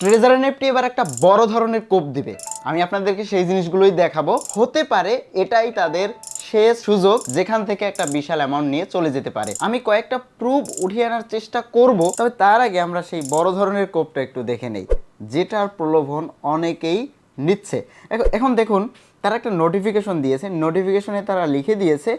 Treasure NFT এবার একটা বড় ধরনের কোপ দিবে। আমি আপনাদেরকে সেই জিনিসগুলোই দেখাবো। হতে পারে এটাই তাদের শেষ সুযোগ, যেখান থেকে একটা বিশাল অ্যামাউন্ট নিয়ে চলে যেতে পারে। আমি কয়েকটা প্রুফ উঠিয়ে আনার চেষ্টা করব, তবে তার আগে আমরা সেই বড় ধরনের কোপটা একটু দেখে নেই। যেটার প্রলোভন অনেকেই নিচ্ছে। এখন- দেখুন, তারা একটা নোটিফিকেশন দিয়েছে। নোটিফিকেশনে তারা লিখে দিয়েছে,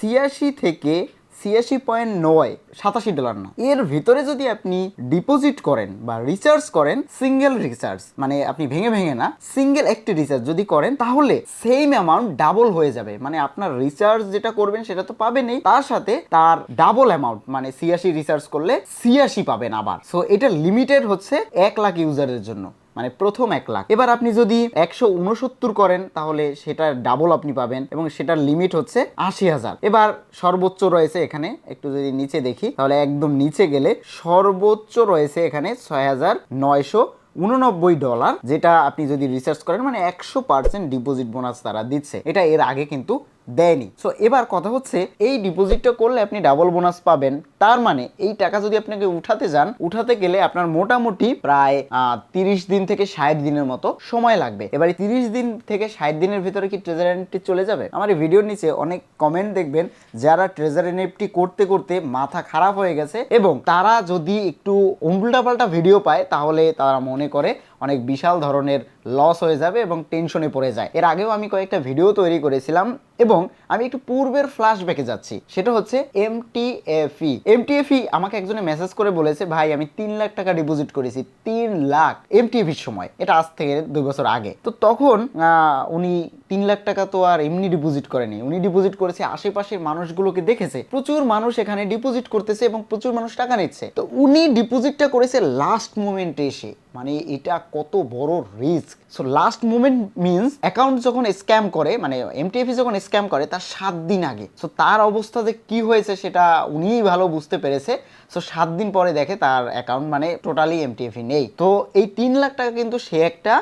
ছিয়াশি থেকে ছিয়াশি পয়েন্ট নয়, সাতাশি ডলার না। এর ভিতরে যদি আপনি ডিপোজিট করেন বা রিচার্জ করেন সিঙ্গেল রিচার্জ মানে আপনি ভেঙে ভেঙে না সিঙ্গেল একটি রিচার্জ যদি করেন, তাহলে সেম অ্যামাউন্ট ডাবল হয়ে যাবে। মানে আপনার রিচার্জ যেটা করবেন সেটা তো পাবেনই। তার সাথে তার ডাবল অ্যামাউন্ট মানে ছিয়াশি রিচার্জ করলে ছিয়াশি পাবেন আবার। সো এটা লিমিটেড হচ্ছে এক লাখ ইউজারের জন্য। মানে প্রথম এক লাখ। এবার আপনি যদি একশো উনসত্তর করেন, তাহলে সেটার ডাবল আপনি পাবেন এবং সেটার লিমিট হচ্ছে আশি হাজার। এবার সর্বোচ্চ রয়েছে এখানে, একটু যদি নিচে দেখি, তাহলে একদম নিচে গেলে সর্বোচ্চ রয়েছে এখানে ছয় হাজার নয়শো উননব্বই ডলার যেটা আপনি যদি রিসার্চ করেন মানে একশো পার্সেন্ট ডিপোজিট বোনাস তারা দিচ্ছে। এটা এর আগে কিন্তু দেয়নি। সো এবার কথা হচ্ছে, এই ডিপোজিটটা করলে আপনি ডাবল বোনাস পাবেন। তার মানে এই টাকা যদি আপনাকে উঠাতে যান, উঠাতে গেলে আপনার মোটামুটি প্রায় তিরিশ দিন থেকে ষাট দিনের মতো সময় লাগবে। এবার তিরিশ দিন থেকে ষাট দিনের ভিতরে কি ট্রেজার এনএফটি চলে যাবে? আমার এই ভিডিওর নিচে অনেক কমেন্ট দেখবেন, যারা ট্রেজার এনএফটি করতে করতে মাথা খারাপ হয়ে গেছে এবং তারা যদি একটু উল্টাপাল্টা ভিডিও পায়, তাহলে তারা মনে করে অনেক বিশাল ধরনের লস হয়ে যাবে এবং টেনশনে পড়ে যায়। এর আগেও আমি কয়েকটা ভিডিও তৈরি করেছিলাম এবং আমি একটু পূর্বের ফ্ল্যাশব্যাকে যাচ্ছি। সেটা হচ্ছে এমটিএফই এমটিএফই আমাকে একজনে মেসেজ করে বলেছে, ভাই, আমি তিন লাখ টাকা ডিপোজিট করেছি, তিন লাখ এমটিএফির সময়। এটা আজ থেকে দুই বছর আগে। তো তখন উনি তিন লাখ টাকা তো আর এমনি ডিপোজিট করেনি। উনি ডিপোজিট করেছে, আশেপাশের মানুষগুলোকে দেখেছে। প্রচুর মানুষ এখানে ডিপোজিট করতেছে এবং প্রচুর মানুষ টাকা নিচ্ছে। তো উনি ডিপোজিটটা করেছে লাস্ট মোমেন্টে এসে। মানে এটা কত বড় risk so last moment means account যখন স্ক্যাম করে মানে এমটিএফি যখন স্ক্যাম করে, তার সাত দিন আগে। সো তার অবস্থা যে কি হয়েছে সেটা উনিই ভালো বুঝতে পেরেছে। সো সাত দিন পরে দেখে তার অ্যাকাউন্ট মানে টোটালি এমটিএফি নেই। তো এই তিন লাখ টাকা কিন্তু সে একটা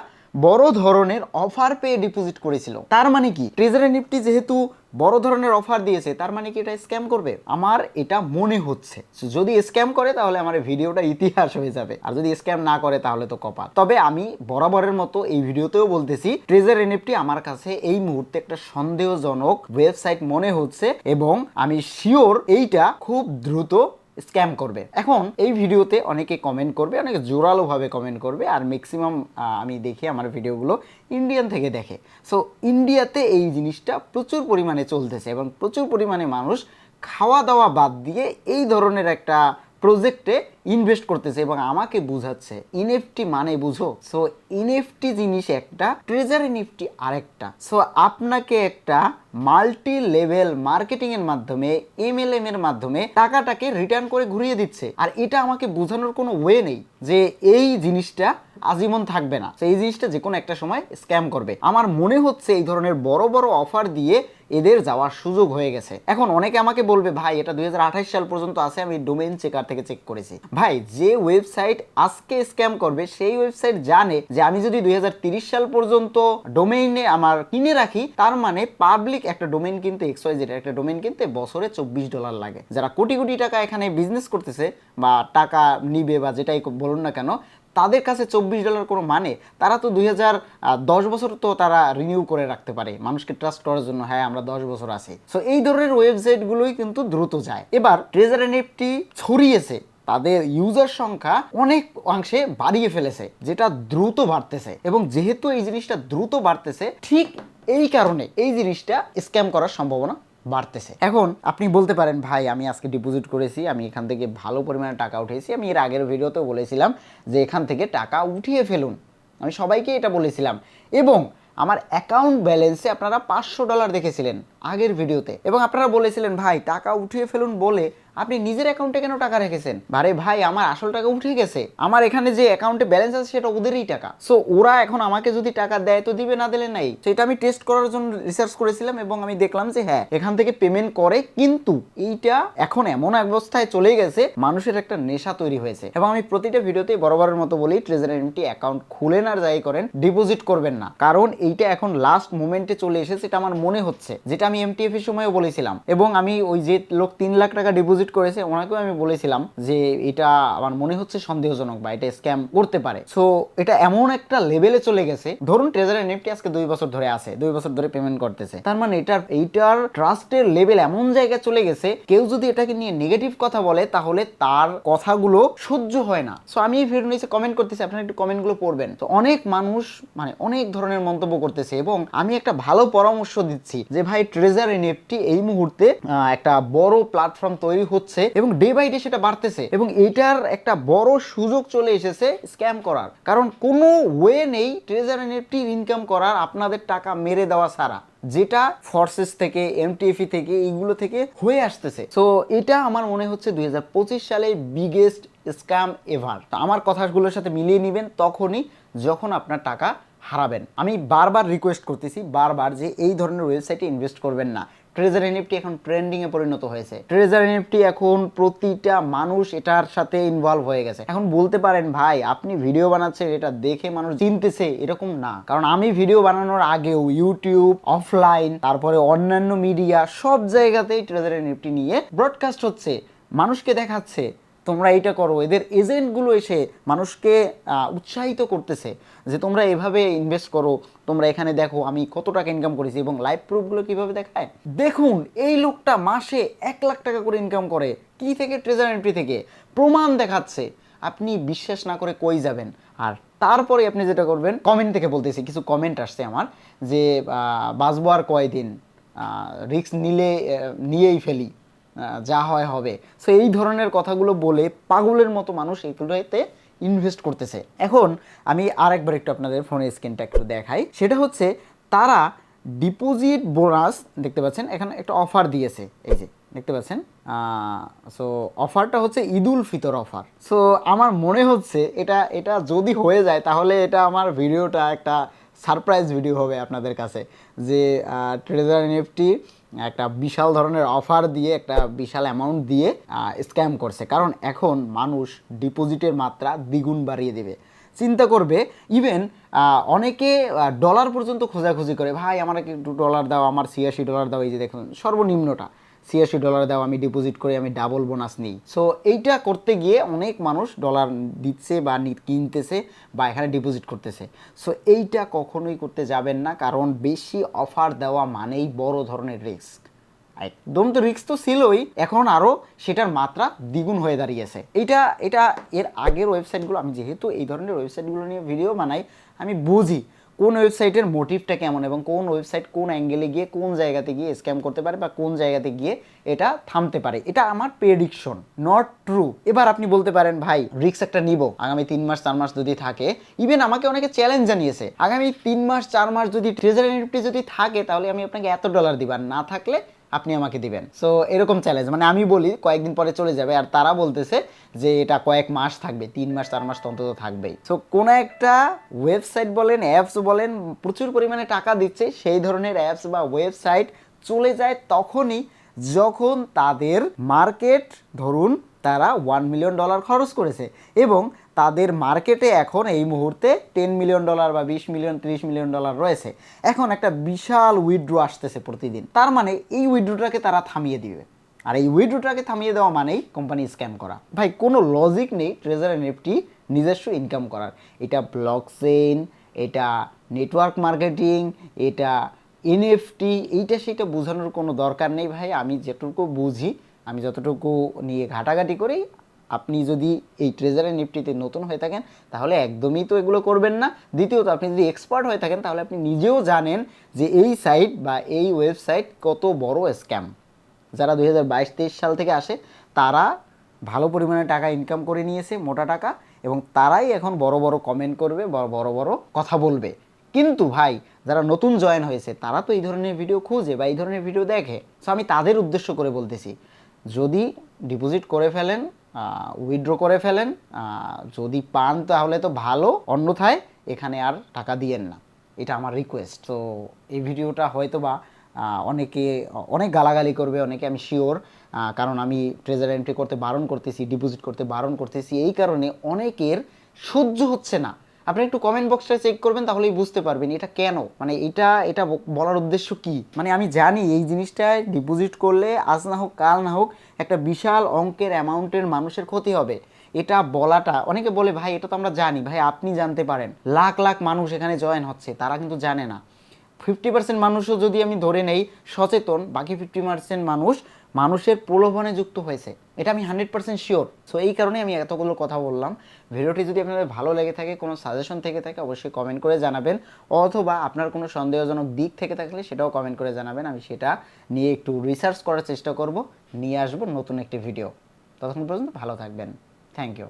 বড় ধরনের অফার পেয়ে ডিপোজিট করেছিল। তার মানে কি? ট্রেজারি নিফটি যেহেতু বড় ধরনের অফার দিয়েছে, তার মানে কি এটা স্ক্যাম করবে? আমার এটা মনে হচ্ছে। যদি স্ক্যাম করে, তাহলে আমার ভিডিওটা ইতিহাস হয়ে যাবে। আর যদি স্ক্যাম না করে, তাহলে তো কপাল। তবে আমি বরাবরের মতো এই ভিডিওতেও বলতেছি ট্রেজার এনএফটি আমার কাছে এই মুহূর্তে একটা সন্দেহজনক ওয়েবসাইট মনে হচ্ছে এবং আমি শিওর এইটা খুব দ্রুত স্ক্যাম করবে। এখন এই ভিডিওতে অনেকে কমেন্ট করবে, অনেকে জোরালোভাবে কমেন্ট করবে আর ম্যাক্সিমাম আমি দেখি আমার ভিডিওগুলো ইন্ডিয়ান থেকে দেখে। সো ইন্ডিয়াতে এই জিনিসটা প্রচুর পরিমাণে চলতেছে এবং প্রচুর পরিমাণে মানুষ খাওয়া দাওয়া বাদ দিয়ে এই ধরনের একটা প্রজেক্টে ইনভেস্ট করতেছে এবং আমাকে বুঝাচ্ছে। ইনএফটি মানে বুঝো? সো ইনএফটি জিনিস একটা ট্রেজার ইনএফটি আরেকটা। সো আপনাকে একটা মাল্টি লেভেল মার্কেটিং এর মাধ্যমে এমএলএম এর মাধ্যমে টাকাটাকে রিটার্ন করে ঘুরিয়ে দিচ্ছে। আর এটা আমাকে বোঝানোর কোনো ওয়ে নেই যে এই জিনিসটা আজীবন থাকবে না। এই জিনিসটা যে কোনো একটা সময় স্ক্যাম করবে। আমার মনে হচ্ছে এই ধরনের বড় বড় অফার দিয়ে এদের যাওয়ার সুযোগ হয়ে গেছে। এখন অনেকে আমাকে বলবে, ভাই, এটা দুই হাজার আঠাশ সাল পর্যন্ত আছে, আমি ডোমেইন চেকার থেকে চেক করেছি। ভাই, যে ওয়েবসাইট আজকে স্ক্যাম করবে, সেই ওয়েবসাইট জানে যে আমি যদি দুই সাল পর্যন্ত ডোমেইনে আমার কিনে রাখি, তার মানে পাবলিক একটা ডোমেইন কিনতে এক্সওয়াই যেটা একটা ডোমেইন কিনতে বছরে চব্বিশ ডলার লাগে। যারা কোটি কোটি টাকা এখানে বিজনেস করতেছে বা টাকা নিবে বা যেটাই বলুন না কেন তাদের কাছে চব্বিশ ডলার কোনো মানে? তারা তো দুই বছর তো তারা রিনিউ করে রাখতে পারে। মানুষকে ট্রাস্ট করার জন্য হ্যাঁ আমরা দশ বছর আছি। সো এই ধরনের ওয়েবসাইটগুলোই কিন্তু দ্রুত যায়। এবার ট্রেজার এনএফটি ছড়িয়েছে। তাদের ইউজার সংখ্যা অনেক অংশে বাড়িয়ে ফেলেছে, যেটা দ্রুত বাড়তেছে। এবং যেহেতু এই জিনিসটা দ্রুত বাড়তেছে, ঠিক এই কারণে এই জিনিসটা স্ক্যাম করার সম্ভাবনা বাড়তেছে। এখন আপনি বলতে পারেন, ভাই, আমি আজকে ডিপোজিট করেছি, আমি এখান থেকে ভালো পরিমাণে টাকা উঠেছি আমি এর আগের ভিডিওতেও বলেছিলাম যে, এখান থেকে টাকা উঠিয়ে ফেলুন। আমি সবাইকে এটা বলেছিলাম। এবং আমার অ্যাকাউন্ট ব্যালেন্সে আপনারা পাঁচশো ডলার দেখেছিলেন। আগের ভিডিওতে। এবং আপনারা বলেছিলেন, ভাই, টাকা উঠিয়ে ফেলুন বলে আপনি নিজের অ্যাকাউন্টে কেন টাকা রেখেছেন? আরে ভাই, আমার আসল টাকা উঠে গেছে। আমার এখানে যে অ্যাকাউন্টে ব্যালেন্স আছে, সেটা ওদেরই টাকা। সো ওরা এখন আমাকে যদি টাকা দেয় তো দিবে না দিলে নাই? এটা আমি টেস্ট করার জন্য রিসার্চ করেছিলাম এবং আমি দেখলাম যে হ্যাঁ এখান থেকে পেমেন্ট করে কিন্তু এইটা এখন এমন অবস্থায় চলে গেছে, মানুষের একটা নেশা তৈরি হয়েছে। এবং আমি প্রতিটা ভিডিওতে বরাবরের মতো বলি ট্রেজার এমটি অ্যাকাউন্ট খুলেন আর যাই করেন ডিপোজিট করবেন না। কারণ এইটা এখন লাস্ট মোমেন্টে চলে এসেছে, এটা আমার মনে হচ্ছে। যেটা আমি এমটিএফ এর সময়ও বলেছিলাম এবং আমি ওই যে লোক তিন লাখ টাকা ডিপোজিট করেছে, ওনাকেও আমি বলেছিলাম যে এটা আমার মনে হচ্ছে সন্দেহজনক বা এটা স্ক্যাম করতে পারে। সো এটা এমন একটা লেভেলে চলে গেছে। ধরুন ট্রেজার এনএফটি আজকে দুই বছর ধরে আছে, দুই বছর ধরে পেমেন্ট করতেছে। তার মানে এটার, এইটার ট্রাস্টের লেভেল এমন জায়গায় চলে গেছে, কেউ যদি এটাকে নিয়ে নেগেটিভ কথা বলে, তাহলে তার কথাগুলো সহ্য হয় না। সো আমি এই ভিডিও নিচে কমেন্ট করতেছি, আপনারা একটু কমেন্টগুলো পড়বেন। তো অনেক মানুষ মানে অনেক ধরনের মন্তব্য করতেছে এবং আমি একটা ভালো পরামর্শ দিচ্ছি যে, ভাই ট্রেজার এনএফটি এই মুহূর্তে একটা বড় প্ল্যাটফর্ম তৈরি হচ্ছে এবং ডে বাই ডে সেটা বাড়তেছে এবং এটার একটা বড় সুযোগ চলে এসেছে স্ক্যাম করার। কারণ কোনো ওয়ে নেই ট্রেজার এনএফটির ইনকাম করার আপনাদের টাকা মেরে দেওয়া ছাড়া, যেটা ফোর্সেস থেকে এমটিএফি থেকে, এইগুলো থেকে হয়ে আসতেছে। সো এটা আমার মনে হচ্ছে দুই সালে বিগেস্ট স্ক্যাম এভার আমার কথাগুলোর সাথে মিলিয়ে নেবেন, তখনই যখন আপনার টাকা হারাবেন। আমি বারবার রিকোয়েস্ট করতেছি, বারবার যে এই ধরনের ওয়েবসাইটে ইনভেস্ট করবেন না। ট্রেজার এনএফটি এখন ট্রেন্ডিং এ পরিণত হয়েছে। ট্রেজার এনএফটি এখন প্রতিটা মানুষ এটার সাথে ইনভলভ হয়ে গেছে। এখন বলতে পারেন, ভাই, আপনি ভিডিও বানাচ্ছেন, এটা দেখে মানুষ চিনতেছে। এরকম না। কারণ আমি ভিডিও বানানোর আগেও ইউটিউব অফলাইন তারপরে অন্যান্য মিডিয়া সব জায়গাতেই ট্রেজার এনএফটি নিয়ে ব্রডকাস্ট হচ্ছে। মানুষকে দেখাচ্ছে। তোমরা এইটা করো। এদের এজেন্টগুলো এসে মানুষকে উৎসাহিত করতেছে যে তোমরা এভাবে ইনভেস্ট করো, তোমরা এখানে দেখো আমি কত টাকা ইনকাম করেছি এবং লাইভ প্রুফগুলো কীভাবে দেখায়। দেখুন, এই লোকটা মাসে এক লাখ টাকা করে ইনকাম করে, কি থেকে? ট্রেজার এন্ট্রি থেকে। প্রমাণ দেখাচ্ছে। আপনি বিশ্বাস না করে কই যাবেন? আর তারপরে আপনি যেটা করবেন কমেন্ট থেকে বলতেছি, কিছু কমেন্ট আসছে আমার যে বাঁচবো আর কয়দিন? রিস্ক নিলে নিয়েই ফেলি। যা হয় হবে। সো এই ধরনের কথাগুলো বলে পাগলের মতো মানুষ এগুলোতে ইনভেস্ট করতেছে। এখন আমি আরেকবার একটু আপনাদের ফোনের স্ক্রিনটা একটু দেখাই। সেটা হচ্ছে তারা ডিপোজিট বোনাস দেখতে পাচ্ছেন, এখানে একটা অফার দিয়েছে। এই যে, দেখতে পাচ্ছেন? সো অফারটা হচ্ছে ঈদুল ফিতর অফার সো আমার মনে হচ্ছে এটা এটা যদি হয়ে যায়, তাহলে এটা আমার ভিডিওটা একটা সারপ্রাইজ ভিডিও হবে আপনাদের কাছে। যে ট্রেজার এনএফটি একটা বিশাল ধরনের অফার দিয়ে, একটা বিশাল অ্যামাউন্ট দিয়ে স্ক্যাম করছে। কারণ এখন মানুষ ডিপোজিটের মাত্রা দ্বিগুণ বাড়িয়ে দেবে। চিন্তা করবে ইভেন অনেকে ডলার পর্যন্ত খোঁজাখুঁজি করে। ভাই আমার একটু ডলার দাও, আমার ছিয়াশি ডলার দাও, এই যে দেখুন, সর্বনিম্নটা। ছিয়াশি ডলার দাও, আমি ডিপোজিট করে, আমি ডাবল বোনাস নিই। সো এইটা করতে গিয়ে অনেক মানুষ ডলার দিচ্ছে বা কিনতেছে বা এখানে ডিপোজিট করতেছে। সো এইটা কখনোই করতে যাবেন না, কারণ বেশি অফার দেওয়া মানেই বড় ধরনের রিস্ক একদম তো রিস্ক তো ছিলই, এখন আরও সেটার মাত্রা দ্বিগুণ হয়ে দাঁড়িয়েছে। এটা এটা এর আগের ওয়েবসাইটগুলো আমি যেহেতু এই ধরনের ওয়েবসাইটগুলো নিয়ে ভিডিও বানাই, আমি বুঝি কোন ওয়েবসাইটের মোটিভটা কেমন এবং কোন ওয়েবসাইট কোন অ্যাঙ্গেলে গিয়ে কোন জায়গাতে গিয়ে স্ক্যাম করতে পারে বা কোন জায়গাতে গিয়ে এটা থামতে পারে। এটা আমার প্রেডিকশন নট ট্রু এবার আপনি বলতে পারেন, ভাই রিক্স একটা নিব। আগামী তিন মাস, চার মাস যদি থাকে ইভেন আমাকে অনেকে চ্যালেঞ্জ জানিয়েছে, আগামী তিন মাস, চার মাস যদি ট্রেজারি নিফটি যদি থাকে, তাহলে আমি আপনাকে এত ডলার দিব আর না থাকলে আপনি আমাকে দিবেন। সো এরকম চ্যালেঞ্জ মানে আমি বলি, কয়েকদিন পরে চলে যাবে আর তারা বলতেছে যে এটা কয়েক মাস থাকবে, তিন মাস, চার মাস অন্তত থাকবেই। সো কোনো একটা ওয়েবসাইট বলেন অ্যাপস বলেন, প্রচুর পরিমাণে টাকা দিচ্ছে, সেই ধরনের অ্যাপস বা ওয়েবসাইট চলে যায় তখনই যখন তাদের মার্কেট ধরুন, তারা ওয়ান মিলিয়ন ডলার খরচ করেছে এবং তাদের মার্কেটে এখন এই মুহূর্তে টেন মিলিয়ন ডলার বা বিশ মিলিয়ন ত্রিশ মিলিয়ন ডলার রয়েছে। এখন একটা বিশাল উইড্রো আসতেছে প্রতিদিন। তার মানে এই উইড্রোটাকে তারা থামিয়ে দিবে। আর এই উইড্রোটাকে থামিয়ে দেওয়া মানেই কোম্পানি স্ক্যাম করা। ভাই, কোনো লজিক নেই ট্রেজার এনএফটি নিজস্ব ইনকাম করার। এটা ব্লক চেইন এটা নেটওয়ার্ক মার্কেটিং এটা এনএফটি এইটা সেটা বোঝানোর কোনো দরকার নেই ভাই। আমি যেটুকু বুঝি, আমি যতটুকু নিয়ে ঘাটাঘাটি করি আপনি যদি এই ট্রেজারের নিফটিতে নতুন হয়ে থাকেন, তাহলে একদমই তো এগুলো করবেন না। দ্বিতীয়ত, আপনি যদি এক্সপার্ট হয়ে থাকেন, তাহলে আপনি নিজেও জানেন যে এই সাইট বা এই ওয়েবসাইট কত বড় স্ক্যাম যারা দুই হাজার সাল থেকে আসে, তারা ভালো পরিমাণে টাকা ইনকাম করে নিয়েছে, মোটা টাকা, এবং তারাই এখন বড় বড় কমেন্ট করবে বড় বড় বড় কথা বলবে। কিন্তু ভাই, যারা নতুন জয়েন হয়েছে, তারা তো এই ধরনের ভিডিও খুঁজে বা এই ধরনের ভিডিও দেখে। সো আমি তাদের উদ্দেশ্য করে বলতেছি, যদি ডিপোজিট করে ফেলেন উইথড্র করে ফেলেন। যদি পান তাহলে তো ভালো, অন্যথায় এখানে আর টাকা দিয়েন না। এটা আমার রিকোয়েস্ট তো এই ভিডিওটা হয়তো বা অনেকে, অনেক গালাগালি করবে, অনেকে আমি শিওর কারণ আমি ট্রেজার এন্ট্রি করতে বারণ করতেছি ডিপোজিট করতে বারণ করতেছি। এই কারণে অনেকের সহ্য হচ্ছে না। আপনি একটু কমেন্ট বক্সটা চেক করবেন, তাহলেই বুঝতে পারবেন এটা কেন? মানে এটা এটা বলার উদ্দেশ্য কি? মানে আমি জানি এই জিনিসটায় ডিপোজিট করলে আজ না হোক, কাল না হোক একটা বিশাল অঙ্কের অ্যামাউন্টের মানুষের ক্ষতি হবে। এটা বলাটা, অনেকে বলে, ভাই, এটা তো আমরা জানি। ভাই, আপনি জানতে পারেন। লাখ লাখ মানুষ এখানে জয়েন হচ্ছে, তারা কিন্তু জানে না। ফিফটি পার্সেন্ট মানুষও যদি আমি ধরে নেই, সচেতন, বাকি ফিফটি পার্সেন্ট মানুষ মানুষের প্রলোভনে যুক্ত হয়েছে। এটা আমি হান্ড্রেড পার্সেন্ট শিওর সো এই কারণে আমি এতগুলো কথা বললাম। ভিডিওটি যদি আপনাদের ভালো লেগে থাকে, কোনো সাজেশন থেকে থাকে, অবশ্যই কমেন্ট করে জানাবেন। অথবা আপনার কোনো সন্দেহজনক দিক থেকে থাকলে সেটাও কমেন্ট করে জানাবেন। আমি সেটা নিয়ে একটু রিসার্চ করার চেষ্টা করব। নিয়ে আসব নতুন একটি ভিডিও ততক্ষণ পর্যন্ত ভালো থাকবেন। Thank you